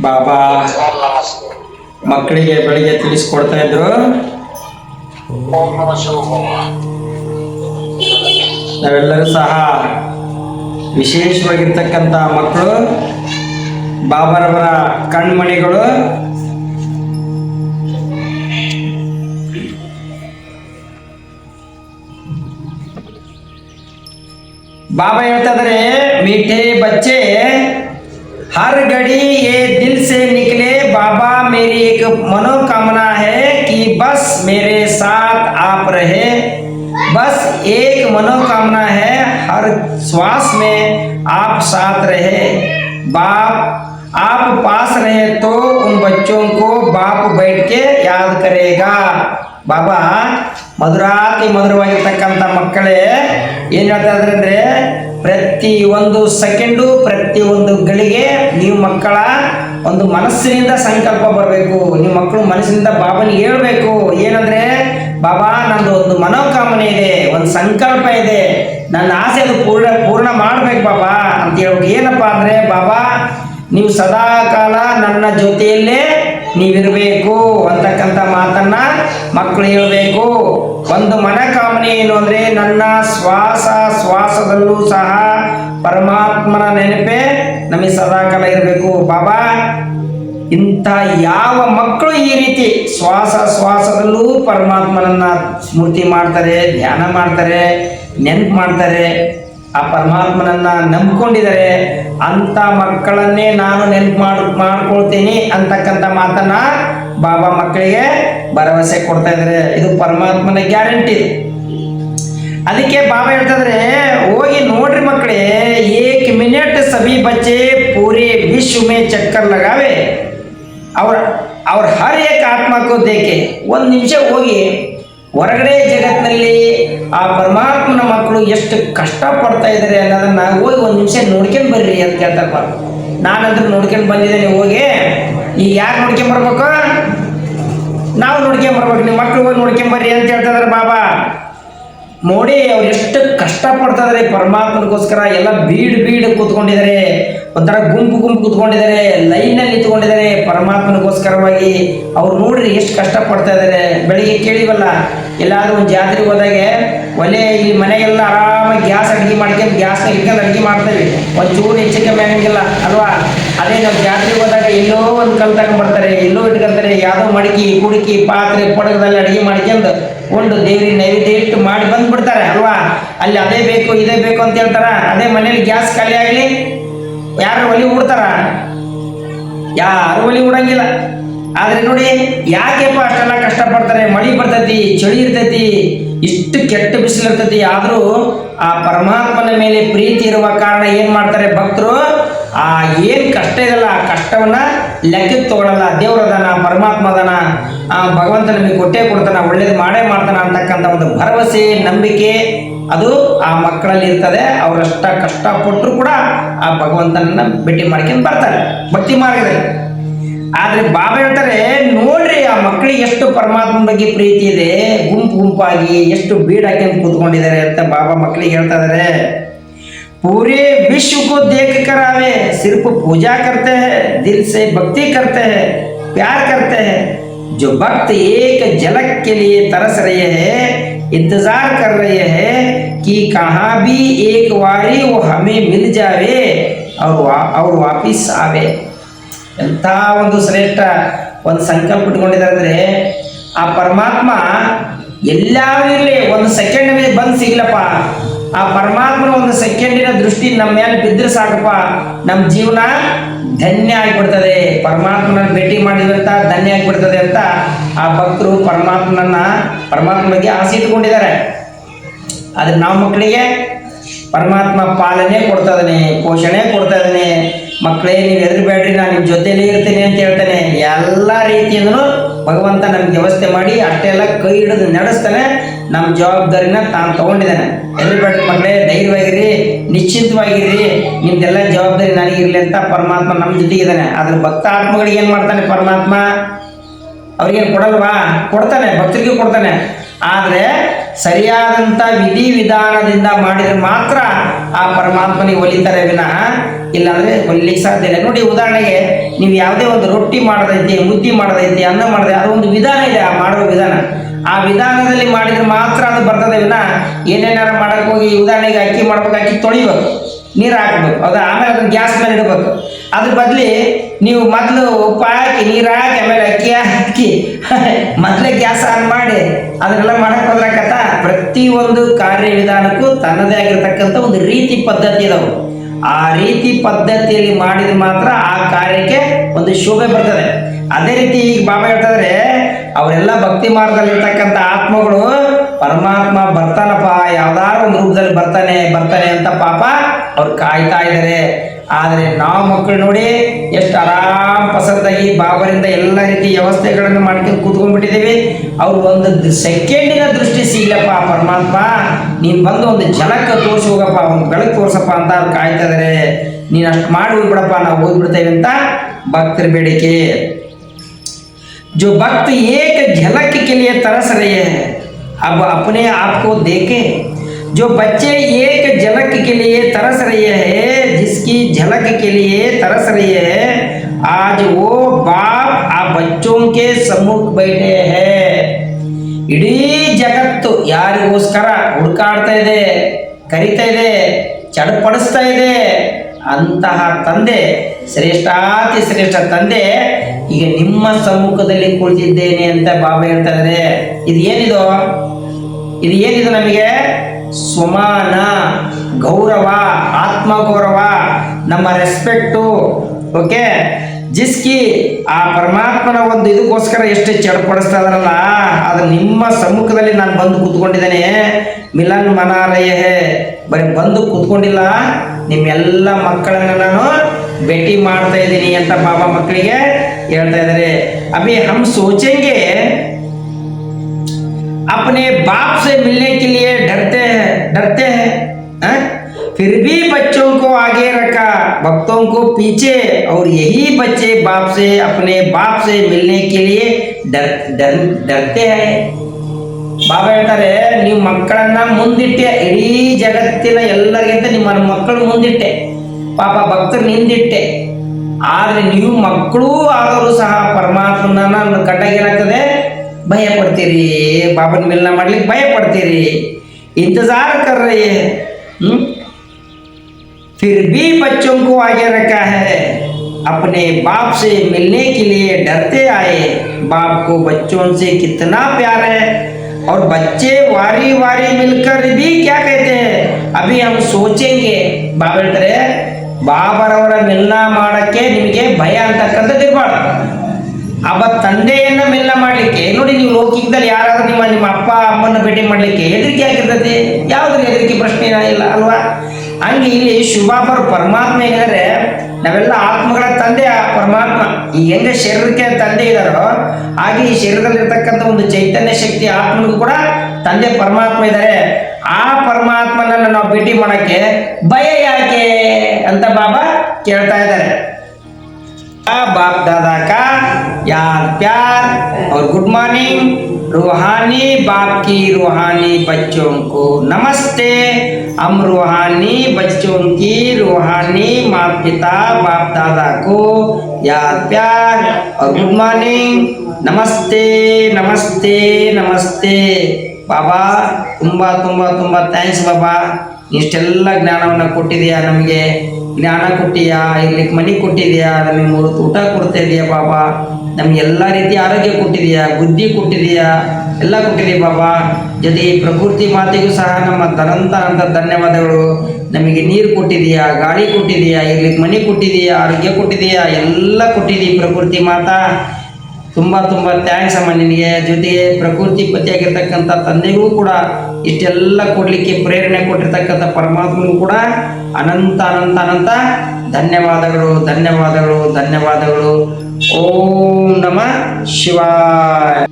ಬಾಬಾ, ಮಕ್ಕಳಿಗೆ ಬೆಳಿಗ್ಗೆ ತಿಳಿಸ್ಕೊಡ್ತಾ ಇದ್ರು. ನಾವೆಲ್ಲರೂ ಸಹ ವಿಶೇಷವಾಗಿರ್ತಕ್ಕಂಥ ಮಕ್ಕಳು, ಬಾಬರವರ ಕಣ್ಮಣಿಗಳು. ಬಾಬಾ ಹೇಳ್ತಾ ಇದಾರೆ, ಮೀಠೆ ಬಚ್ಚೆ हर घड़ी ये दिल से निकले बाबा मेरी एक मनोकामना है कि बस मेरे साथ आप रहे बस एक मनोकामना है हर श्वास में आप साथ रहे बाप आप पास रहे तो उन बच्चों को बाप बैठ के याद करेगा ಬಾಬಾ ಮಧುರಾತಿ ಮಧುರವಾಗಿರ್ತಕ್ಕಂಥ ಮಕ್ಕಳೇ ಏನು ಹೇಳ್ತಾ ಇದ್ದಾರೆ ಪ್ರತಿ ಒಂದು ಸೆಕೆಂಡು ಪ್ರತಿ ಒಂದು ಗಳಿಗೆ ನೀವು ಮಕ್ಕಳ ಒಂದು ಮನಸ್ಸಿನಿಂದ ಸಂಕಲ್ಪ ಬರಬೇಕು. ನಿಮ್ಮ ಮಕ್ಕಳು ಮನಸ್ಸಿನಿಂದ ಬಾಬನಿಗೆ ಹೇಳ್ಬೇಕು. ಏನಂದ್ರೆ, ಬಾಬಾ, ನಂದು ಒಂದು ಮನೋಕಾಮನೆ ಇದೆ, ಒಂದು ಸಂಕಲ್ಪ ಇದೆ. ನನ್ನ ಆಸೆ ಅದು ಪೂರ್ಣ ಪೂರ್ಣ ಮಾಡ್ಬೇಕು ಬಾಬಾ. ಅಂತ ಹೇಳ್ಬೇಕು ಏನಪ್ಪ ಅಂದ್ರೆ, ಬಾಬಾ, ನೀವು ಸದಾ ಕಾಲ ನನ್ನ ಜೊತೆಯಲ್ಲೇ ನೀವಿರಬೇಕು ಅಂತಕ್ಕಂಥ ಮಾತನ್ನ ಮಕ್ಕಳು ಹೇಳಬೇಕು. ಒಂದು ಮನಕಾಮನೆ ಏನು ಅಂದ್ರೆ ನನ್ನ ಶ್ವಾಸ ಶ್ವಾಸದಲ್ಲೂ ಸಹ ಪರಮಾತ್ಮನ ನೆನಪೇ ನಮಗೆ ಸದಾಕಾಲ ಇರಬೇಕು. ಬಾಬಾ, ಇಂಥ ಯಾವ ಮಕ್ಕಳು ಈ ರೀತಿ ಶ್ವಾಸ ಶ್ವಾಸದಲ್ಲೂ ಪರಮಾತ್ಮನನ್ನ ಸ್ಮೃತಿ ಮಾಡ್ತಾರೆ, ಧ್ಯಾನ ಮಾಡ್ತಾರೆ, ನೆನಪು ಮಾಡ್ತಾರೆ? ಆ ಪರಮಾತ್ಮನನ್ನ ನಂಬ್ಕೊಂಡಿದ್ದಾರೆ ಅಂತ ಮಕ್ಕಳನ್ನೇ ನಾನು ನೆನಪು ಮಾಡ್, ಮಾಡ್ಕೊಳ್ತೀನಿ ಅಂತಕ್ಕಂಥ ಮಾತನ್ನ ಬಾಬಾ ಮಕ್ಕಳಿಗೆ ಭರವಸೆ ಕೊಡ್ತಾ ಇದ್ದಾರೆ. ಇದು ಪರಮಾತ್ಮನ ಗ್ಯಾರಂಟಿ ಅದಕ್ಕೆ ಬಾಬಾ ಹೇಳ್ತಿದ್ರೆ ಹೋಗಿ ನೋಡ್ರಿ ಮಕ್ಕಳೇ, ಏಕ್ ಮಿನಿಟ್ ಸಭಿ ಬಚ್ಚೆ ಪೂರಿ ವಿಶ್ವ ಮೇ ಚಕ್ಕರ್ ಲಗಾವೆ. ಅವ್ರ ಅವ್ರ ಹರ್ ಏಕ್ ಆತ್ಮಕ್ಕೂ ದೇಕೆ. ಒಂದು ನಿಮಿಷ ಹೋಗಿ, ಹೊರಗಡೆ ಜಗತ್ತಿನಲ್ಲಿ ಆ ಪರಮಾತ್ಮನ ಮಕ್ಕಳು ಎಷ್ಟು ಕಷ್ಟ ಪಡ್ತಾ ಇದ್ದಾರೆ ಅನ್ನೋದನ್ನ ಹೋಗಿ ಒಂದು ನಿಮಿಷ ನೋಡ್ಕೊಂಡು ಬರ್ರಿ ಅಂತ ಕೇಳ್ತಾರಪ್ಪ. ನಾನಂದ್ರೆ ನೋಡ್ಕೊಂಡು ಬಂದಿದ್ದೇನೆ ಹೋಗಿ. ಈಗ ಯಾರು ನೋಡ್ಕೊಂಡ್ ಬರ್ಬೇಕು? ನಾವು ನೋಡ್ಕೊಂಡ್ ಬರ್ಬೇಕು. ನಿಮ್ಮ ಮಕ್ಳು ಹೋಗಿ ನೋಡ್ಕೊಂಡ್ ಬರ್ರಿ ಅಂತ ಹೇಳ್ತಾ ಇದಾರೆ ಬಾಬಾ. ನೋಡಿ ಅವ್ರು ಎಷ್ಟು ಕಷ್ಟ ಪಡ್ತಾ ಇದಾರೆ ಪರಮಾತ್ಮನಿಗೋಸ್ಕರ. ಎಲ್ಲ ಬೀಡ್ ಬೀಡ್ ಕೂತ್ಕೊಂಡಿದ್ದಾರೆ ಒಂಥರ ಗುಂಪು ಗುಂಪು ಕೂತ್ಕೊಂಡಿದ್ದಾರೆ ಲೈನಲ್ಲಿ ನಿಂತ್ಕೊಂಡಿದ್ದಾರೆ ಪರಮಾತ್ಮನಿಗೋಸ್ಕರವಾಗಿ ಅವ್ರು ನೋಡ್ರಿ ಎಷ್ಟು ಕಷ್ಟ ಪಡ್ತಾ ಇದ್ದಾರೆ. ಬೆಳಿಗ್ಗೆ ಕೇಳಿವಲ್ಲ, ಎಲ್ಲಾದ್ರೂ ಒಂದು ಜಾತ್ರೆಗೆ ಹೋದಾಗೆ ಒಲೆ ಇಲ್ಲಿ ಮನೆಗೆಲ್ಲ ಆರಾಮಾಗಿ ಗ್ಯಾಸ್ ಅಡುಗೆ ಮಾಡ್ಕೊಂಡು ಗ್ಯಾಸ್ ಇಟ್ಕೊಂಡು ಅಡುಗೆ ಮಾಡ್ತೇವೆ ಒಂದು ಚೂರು ಹೆಚ್ಚು ಕಮ್ಮಿ ಆಗಂಗಿಲ್ಲ, ಅಲ್ವಾ? ಅದೇ ನಾವು ಜಾತ್ರೆಗೆ ಹೋದಾಗ ಎಲ್ಲೋ ಒಂದು ಕಲ್ ತಗೊಂಡ್ಬರ್ತಾರೆ ಎಲ್ಲೋ ಇಟ್ಕೊಂತಾರೆ. ಯಾವುದೋ ಮಡಿಕೆ, ಕುಡುಕಿ, ಪಾತ್ರೆ, ಪಡಗದಲ್ಲಿ ಅಡುಗೆ ಮಾಡ್ಕೊಂಡು ಒಂದು ದೇವ್ರಿಗೆ ನೈವೇದ್ಯ ಇಟ್ಟು ಮಾಡಿ ಬಂದ್ಬಿಡ್ತಾರೆ, ಅಲ್ವಾ? ಅಲ್ಲಿ ಅದೇ ಬೇಕು, ಇದೇ ಬೇಕು ಅಂತ ಹೇಳ್ತಾರ. ಅದೇ ಮನೇಲಿ ಗ್ಯಾಸ್ ಖಾಲಿ ಆಗಲಿ ಯಾರು ಒಲಿ ಉಡ್ತಾರ? ಯಾರು ಒಲಿ ಉಡಂಗಿಲ್ಲ. ಆದ್ರೆ ನೋಡಿ, ಯಾಕೆಪ್ಪ ಅಷ್ಟೆಲ್ಲ ಕಷ್ಟಪಡ್ತಾರೆ? ಮಳಿ ಬರ್ತೈತಿ, ಚಳಿ ಇರ್ತೈತಿ, ಇಷ್ಟು ಕೆಟ್ಟ ಬಿಸಿಲು ಇರ್ತೈತಿ. ಆದರೂ ಆ ಪರಮಾತ್ಮನ ಮೇಲೆ ಪ್ರೀತಿ ಇರುವ ಕಾರಣ ಏನು ಮಾಡ್ತಾರೆ ಭಕ್ತರು? ಆ ಏನು ಕಷ್ಟ ಇದೆಲ್ಲ ಆ ಕಷ್ಟವನ್ನ ಲೆಕ್ಕಕ್ಕೆ ತಗೊಳ್ಳಲ್ಲ ದೇವರದನ ಪರಮಾತ್ಮದನ ಭಗವಂತ ಭಗವಂತನಿಗೆ ಕೊಟ್ಟೇ ಕೊಡ್ತಾನ ಒಳ್ಳೇದು ಮಾಡೇ ಮಾಡ್ತಾನ ಅಂತಕ್ಕಂಥ ಒಂದು ಭರವಸೆ, ನಂಬಿಕೆ ಅದು ಆ ಮಕ್ಕಳಲ್ಲಿ ಇರ್ತದೆ. ಅವರಷ್ಟ ಕಷ್ಟಪಟ್ಟರು ಕೂಡ ಆ ಭಗವಂತನನ್ನ ಭೇಟಿ ಮಾಡ್ಕೊಂಡು ಬರ್ತಾರೆ, ಭಕ್ತಿ ಮಾರ್ಗದಲ್ಲಿ. ಆದರೆ ಬಾಬಾ ಹೇಳ್ತಾರೆ, ನೋಡ್ರಿ ಆ ಮಕ್ಕಳಿಗೆ ಎಷ್ಟು ಪರಮಾತ್ಮನ ಬಗ್ಗೆ ಪ್ರೀತಿ ಇದೆ, ಗುಂಪು ಗುಂಪಾಗಿ ಎಷ್ಟು ಬೀಡ್ ಹಾಕೊಂಡು ಕೂತ್ಕೊಂಡಿದ್ದಾರೆ ಅಂತ ಬಾಬಾ ಮಕ್ಕಳಿಗೆ ಹೇಳ್ತಾ ಇದಾರೆ. ಪೂರಿ ವಿಶ್ವಕ್ಕೂ ದೇಖ ಪೂಜಾ ಕರ್ತೆ ದಿಲ್ಸೆ ದಿಲ್ ಭಕ್ತಿ ಕರ್ತೆ ಪ್ಯಾರ್ ಕರ್ತೆ जो भक्त एक झलक के लिए तरस रहे हैं इंतजार कर रहे हैं कि कहाँ भी एक वारी वो हमें मिल जावे और वा, और वापिस आवे ಎಂಥ ಒಂದು ಶ್ರೇಷ್ಠ ಒಂದು ಸಂಕಲ್ಪ ಇಟ್ಕೊಂಡಿದ್ದಾರೆ ಅಂದ್ರೆ ಆ ಪರಮಾತ್ಮ ಎಲ್ಲಾದ್ರೂ ಇರಲಿ ಒಂದು ಸೆಕೆಂಡ್ ಮೇಲೆ ಬಂದು ಸಿಗ್ಲಪ್ಪ ಆ ಪರಮಾತ್ಮನ ಒಂದು ಸೆಕೆಂಡಿನ ದೃಷ್ಟಿ ನಮ್ಮ ಮೇಲೆ ಬಿದ್ದರೆ ಸಾಕಪ್ಪ ನಮ್ಮ ಜೀವನ ಧನ್ಯ ಆಗಿಬಿಡ್ತದೆ. ಪರಮಾತ್ಮನ ಭೇಟಿ ಮಾಡಿದಂತ ಧನ್ಯ ಆಗಿಬಿಡ್ತದೆ ಅಂತ ಆ ಭಕ್ತರು ಪರಮಾತ್ಮನನ್ನ ಪರಮಾತ್ಮ ಬಗ್ಗೆ ಆಸೆ ಇಟ್ಕೊಂಡಿದ್ದಾರೆ ಆದ್ರೆ ನಾವು ಮಕ್ಕಳಿಗೆ ಪರಮಾತ್ಮ ಪಾಲನೆ ಕೊಡ್ತಾ ಇದ್ದಾನೆ, ಪೋಷಣೆ ಕೊಡ್ತಾ ಇದ್ದಾನೆ. ಮಕ್ಕಳೇ, ನೀವು ಹೆದರ್ಬೇಡ್ರಿ, ನಾನು ನಿಮ್ಮ ಜೊತೆಲೇ ಇರ್ತೀನಿ ಅಂತ ಹೇಳ್ತಾನೆ. ಎಲ್ಲ ರೀತಿಯಿಂದಲೂ ಭಗವಂತ ನಮ್ಗೆ ವ್ಯವಸ್ಥೆ ಮಾಡಿ, ಅಷ್ಟೆಲ್ಲ ಕೈ ಹಿಡಿದು ನಡೆಸ್ತಾನೆ. ನಮ್ಮ ಜವಾಬ್ದಾರಿನ ತಾನು ತಗೊಂಡಿದ್ದಾನೆ. ಹೆದರ್ಬೇಡ್ರಿ ಮಕ್ಕಳೇ ಧೈರ್ಯವಾಗಿರಿ, ನಿಶ್ಚಿಂತವಾಗಿರಿ. ನಿಮ್ದೆಲ್ಲ ಜವಾಬ್ದಾರಿ ನನಗಿರ್ಲಿ ಅಂತ ಪರಮಾತ್ಮ ನಮ್ಮ ಜೊತೆಗಿದ್ದಾನೆ ಅದ್ರ ಭಕ್ತ ಆತ್ಮಗಳಿಗೆ ಏನು ಮಾಡ್ತಾನೆ ಪರಮಾತ್ಮ? ಅವ್ರಿಗೇನು ಕೊಡಲ್ವಾ? ಕೊಡ್ತಾನೆ, ಭಕ್ತರಿಗೆ ಕೊಡ್ತಾನೆ. ಆದರೆ ಸರಿಯಾದಂಥ ವಿಧಿ ವಿಧಾನದಿಂದ ಮಾಡಿದರೆ ಮಾತ್ರ ಆ ಪರಮಾತ್ಮನಿಗೆ ಒಲಿತಾರೆ ವಿನಃ ಇಲ್ಲಾಂದರೆ ಒಲಿಲಿಕ್ಕೆ ಸಾಧ್ಯ ಇಲ್ಲ. ನೋಡಿ ಉದಾಹರಣೆಗೆ, ನೀವು ಯಾವುದೇ ಒಂದು ರೊಟ್ಟಿ ಮಾಡೋದೈತಿ, ಮುದ್ದೆ ಮಾಡೋದೈತಿ, ಅನ್ನ ಮಾಡೋದೈತಿ, ಅದು ಒಂದು ವಿಧಾನ ಇದೆ, ಆ ಮಾಡುವ ವಿಧಾನ. ಆ ವಿಧಾನದಲ್ಲಿ ಮಾಡಿದ್ರೆ ಮಾತ್ರ ಅದು ಬರ್ತದೆ ವಿನ ಏನೇನಾರ ಮಾಡಕ್ ಹೋಗಿ ಉದಾಹರಣೆಗೆ ಅಕ್ಕಿ ಮಾಡ್ಬೇಕು, ಅಕ್ಕಿ ತೊಳಿಬೇಕು, ನೀರು ಹಾಕ್ಬೇಕು ಅದು ಆಮೇಲೆ ಅದನ್ನ ಗ್ಯಾಸ್ ಮೇಲೆ ಇಡಬೇಕು. ಅದ್ರ ಬದಲಿ ನೀವು ಮೊದಲು ಉಪ್ಪು ಹಾಕಿ, ನೀರು ಹಾಕಿ, ಆಮೇಲೆ ಅಕ್ಕಿ ಹಾಕಿ, ಮೊದಲೇ ಗ್ಯಾಸ್ ಆನ್ ಮಾಡಿ ಅದನ್ನೆಲ್ಲ ಮಾಡಕ್ ಹೋದ್ರಕತ್ತ? ಪ್ರತಿಯೊಂದು ಕಾರ್ಯವಿಧಾನಕ್ಕೂ ತನ್ನದೇ ಆಗಿರ್ತಕ್ಕಂಥ ಒಂದು ರೀತಿ ಪದ್ಧತಿ ಇದಾವೆ. ಆ ರೀತಿ ಪದ್ಧತಿಯಲ್ಲಿ ಮಾಡಿದ್ರೆ ಮಾತ್ರ ಆ ಕಾರ್ಯಕ್ಕೆ ಒಂದು ಶೋಭೆ ಬರ್ತದೆ. ಅದೇ ರೀತಿ ಈಗ ಬಾಬಾ ಹೇಳ್ತಾರೆ ಅವರೆಲ್ಲ ಭಕ್ತಿ ಮಾರ್ಗದಲ್ಲಿರ್ತಕ್ಕಂಥ ಆತ್ಮಗಳು ಪರಮಾತ್ಮ ಬರ್ತಾನಪ್ಪ, ಯಾವ್ದಾದ್ರು ಒಂದು ರೂಪದಲ್ಲಿ ಬರ್ತಾನೆ ಬರ್ತಾನೆ ಅಂತ ಪಾಪ ಅವ್ರು ಕಾಯ್ತಾ ಇದ್ದಾರೆ ಆದರೆ ನಾವು ಮಕ್ಕಳು ನೋಡಿ ಎಷ್ಟು ಆರಾಮ್ ಪಸಂದಾಗಿ ಬಾಬರಿಂದ ಎಲ್ಲ ರೀತಿ ವ್ಯವಸ್ಥೆಗಳನ್ನು ಮಾಡ್ಕೊಂಡು ಕೂತ್ಕೊಂಡ್ಬಿಟ್ಟಿದ್ದೀವಿ. ಅವ್ರು ಒಂದು ಸೆಕೆಂಡಿನ ದೃಷ್ಟಿ ಸಿಗಲಪ್ಪ, ಪರಮಾತ್ಮ, ನೀನು ಬಂದು ಒಂದು ಜಲಕ್ಕೆ ತೋರಿಸಿ ಹೋಗಪ್ಪ, ಒಂದು ಬೆಳಕು ತೋರ್ಸಪ್ಪ ಅಂತ ಅವ್ರು ಕಾಯ್ತಾ ಇದಾರೆ. ನೀನು ಅಷ್ಟು ಮಾಡಿ ಹೋಗ್ಬಿಡಪ್ಪ, ನಾವು ಹೋಗ್ಬಿಡ್ತೇವೆ ಅಂತ ಭಕ್ತರ ಬೇಡಿಕೆ. जो भक्त एक झलक के लिए तरस रहे हैं अब अपने आप को देखें जो बच्चे एक झलक के लिए तरस रहे हैं जिसकी झलक के लिए तरस रहे हैं आज वो बाप आ बच्चों के सम्मुख बैठे हैं ಇಡೀ ಜಗತ್ತು ಯಾರಿಗೋಸ್ಕರ ಹುಡುಕಾಡ್ತಾ ಇದೆ ಕರಿತಾ ಇದೆ ಚಡಪಡಿಸ್ತಾ ಇದೆ ಅಂತಹ ತಂದೆ, ಶ್ರೇಷ್ಠಾತಿ ಶ್ರೇಷ್ಠ ತಂದೆ ಈಗ ನಿಮ್ಮ ಸಮ್ಮುಖದಲ್ಲಿ ಕುಳಿತಿದ್ದೇನೆ ಅಂತ ಬಾಬಾ ಹೇಳ್ತಾ ಇದ್ದಾರೆ ಇದು ಏನಿದು? ಇದು ಏನಿದು ನಮಗೆ? ಸ್ವಮಾನ ಗೌರವ ಆತ್ಮ ಗೌರವ ನಮ್ಮ ರೆಸ್ಪೆಕ್ಟು ಓಕೆ ಜಿಸ್ಕಿ, ಆ ಪರಮಾತ್ಮನ ಒಂದು ಇದಕ್ಕೋಸ್ಕರ ಎಷ್ಟು ಚಡಪಡಿಸ್ತಾ ಇದಾರಲ್ಲ, ಅದು ನಿಮ್ಮ ಸಮ್ಮುಖದಲ್ಲಿ ನಾನು ಬಂದು ಕೂತ್ಕೊಂಡಿದ್ದೇನೆ. ಮಿಲನ್ ಮನಾಲಯ, ಬರೀ ಬಂದು ಕೂತ್ಕೊಂಡಿಲ್ಲ ನಿಮ್ಮೆಲ್ಲ ಮಕ್ಕಳನ್ನ ನಾನು ಭೇಟಿ ಮಾಡ್ತಾ ಇದ್ದೀನಿ ಅಂತ ಬಾಬಾ ಮಕ್ಕಳಿಗೆ ಹೇಳ್ತಾ ಇದ್ದಾರೆ ಅಭಿ ಹಮ್ ಸೋಚೆಂಗೆ अपने बाप से मिलने के लिए डरते हैं डरते हैं हैं? फिर भी बच्चों को आगे रखा भक्तों को पीछे और यही बच्चे बाप से अपने बाप से मिलने के लिए डर डर डरते हैं ಬಾಬಾ ಹೇಳ್ತಾರೆ ನೀವು ಮಕ್ಕಳನ್ನ ಮುಂದಿಟ್ಟೆ ಇಡೀ ಜಗತ್ತಿನ ಎಲ್ಲರಿಗಿಂತ ನಿಮ್ಮ ಮಕ್ಕಳು ಮುಂದಿಟ್ಟೆ ಪಾಪ ಭಕ್ತರು ನಿಂದಿಟ್ಟೆ ಆದ್ರೆ ನೀವು ಮಕ್ಕಳೂ ಆದರೂ ಸಹ ಪರಮಾತ್ಮನ ಕಂಡಾಗ ಏನಾಗ್ತದೆ ಭಯ ಪಡ್ತೀರಿ ಬಾಬನ ಮಿಲನ ಮಾಡ್ಲಿಕ್ಕೆ ಭಯ ಪಡ್ತೀರಿ इंतजार कर रहे हैं हम्म? फिर भी बच्चों को आगे रखा है अपने बाप से मिलने के लिए डरते आए बाप को बच्चों से कितना प्यार है और बच्चे वारी वारी मिलकर भी क्या कहते हैं अभी हम सोचेंगे ಬಾಬಾ ಹೇಳ್ತಾರೆ ಬಾಬರವರ ಮಿಲನ ಮಾಡಕ್ಕೆ ನಿಮಗೆ ಭಯ ಅಂತಕ್ಕಂಥದ್ದು ಇರಬಾರ್ದು ಅಬ್ಬ ತಂದೆಯನ್ನ ಮೆಲ್ಲ ಮಾಡ್ಲಿಕ್ಕೆ ನೋಡಿ ನೀವು ಲೌಕಿಕದಲ್ಲಿ ಯಾರಾದ್ರೂ ನಿಮ್ಮ ನಿಮ್ಮ ಅಪ್ಪ ಅಮ್ಮನ ಭೇಟಿ ಮಾಡ್ಲಿಕ್ಕೆ ಹೆದರಿಕೆ ಆಗಿರ್ತದೆ ಯಾವ್ದ್ರ ಹೆದರಿಕೆ ಪ್ರಶ್ನೆ ಇಲ್ಲ ಅಲ್ವಾ ಹಂಗೆ ಇಲ್ಲಿ ಶುಭಾಪರ ಪರಮಾತ್ಮ ಏನಿದ್ದಾರೆ ನಾವೆಲ್ಲ ಆತ್ಮಗಳ ತಂದೆ ಆ ಪರಮಾತ್ಮ. ಈ ಹೆಂಗೆ ಶರೀರಕ್ಕೆ ತಂದೆ ಇದ್ದಾರೋ ಹಾಗೆ ಈ ಶರೀರದಲ್ಲಿರ್ತಕ್ಕಂಥ ಒಂದು ಚೈತನ್ಯ ಶಕ್ತಿ ಆತ್ಮನಿಗೂ ಕೂಡ ತಂದೆ ಪರಮಾತ್ಮ ಇದ್ದಾರೆ ಆ ಪರಮಾತ್ಮನನ್ನ ನಾವು ಭೇಟಿ ಮಾಡಕ್ಕೆ ಭಯ ಯಾಕೆ ಅಂತ ಬಾಬಾ ಕೇಳ್ತಾ ಇದ್ದಾರೆ. ಬಾಪ್ ದಾದಾ ಕಾ ಯಾರ್ ಪ್ಯಾರ್? ಅವ್ರ ಗುಡ್ ಮಾರ್ನಿಂಗ್. रूहानी बाप की रूहानी बच्चों को नमस्ते हम रूहानी बच्चों की रूहानी माता पिता बाप दादा को याद प्यार और गुड मॉर्निंग नमस्ते नमस्ते नमस्ते ಬಾಬಾ ತುಂಬ ತುಂಬ ತುಂಬ ಥ್ಯಾಂಕ್ಸ್ ಬಾಬಾ ಇಷ್ಟೆಲ್ಲ ಜ್ಞಾನವನ್ನು ಕೊಟ್ಟಿದೆಯಾ ನಮಗೆ? ಜ್ಞಾನ ಕೊಟ್ಟಿಯಾ? ಇಲ್ಲಿ ಮನೆ ಕೊಟ್ಟಿದೆಯಾ? ನಮಗೆ ಮೂರು ಊಟ ಕೊಡ್ತಾ ಇದೆಯಾ ಬಾಬಾ. ನಮ್ಗೆ ಎಲ್ಲ ರೀತಿ ಆರೋಗ್ಯ ಕೊಟ್ಟಿದೆಯಾ? ಬುದ್ಧಿ ಕೊಟ್ಟಿದೆಯಾ? ಎಲ್ಲ ಕೊಟ್ಟಿದೆಯಾ ಬಾಬಾ? ಜೊತೆ ಪ್ರಕೃತಿ ಮಾತೆಗೂ ಸಹ ನಮ್ಮ ಧನಂತ ಅಂತ ಧನ್ಯವಾದಗಳು. ನಮಗೆ ನೀರು ಕೊಟ್ಟಿದೆಯಾ? ಗಾಳಿ ಕೊಟ್ಟಿದೆಯಾ? ಇರ್ಲಿಕ್ಕೆ ಮನೆ ಕೊಟ್ಟಿದೆಯಾ? ಆರೋಗ್ಯ ಕೊಟ್ಟಿದೆಯಾ? ಎಲ್ಲ ಕೊಟ್ಟಿದೀ ಪ್ರಕೃತಿ ಮಾತಾ. ತುಂಬ ತುಂಬ ಥ್ಯಾಂಕ್ಸ್ ಅಮ್ಮ ನಿನಗೆ. ಜೊತೆಗೆ ಪ್ರಕೃತಿ ಪತಿಯಾಗಿರ್ತಕ್ಕಂಥ ತಂದೆಗೂ ಕೂಡ ಇಷ್ಟೆಲ್ಲ ಕೊಡಲಿಕ್ಕೆ ಪ್ರೇರಣೆ ಕೊಟ್ಟಿರ್ತಕ್ಕಂಥ ಪರಮಾತ್ಮನಿಗೂ ಕೂಡ ಅನಂತ ಅನಂತ ಅನಂತ ಧನ್ಯವಾದಗಳು ಧನ್ಯವಾದಗಳು ಧನ್ಯವಾದಗಳು. ಓಂ ನಮ ಶಿವಾಯ.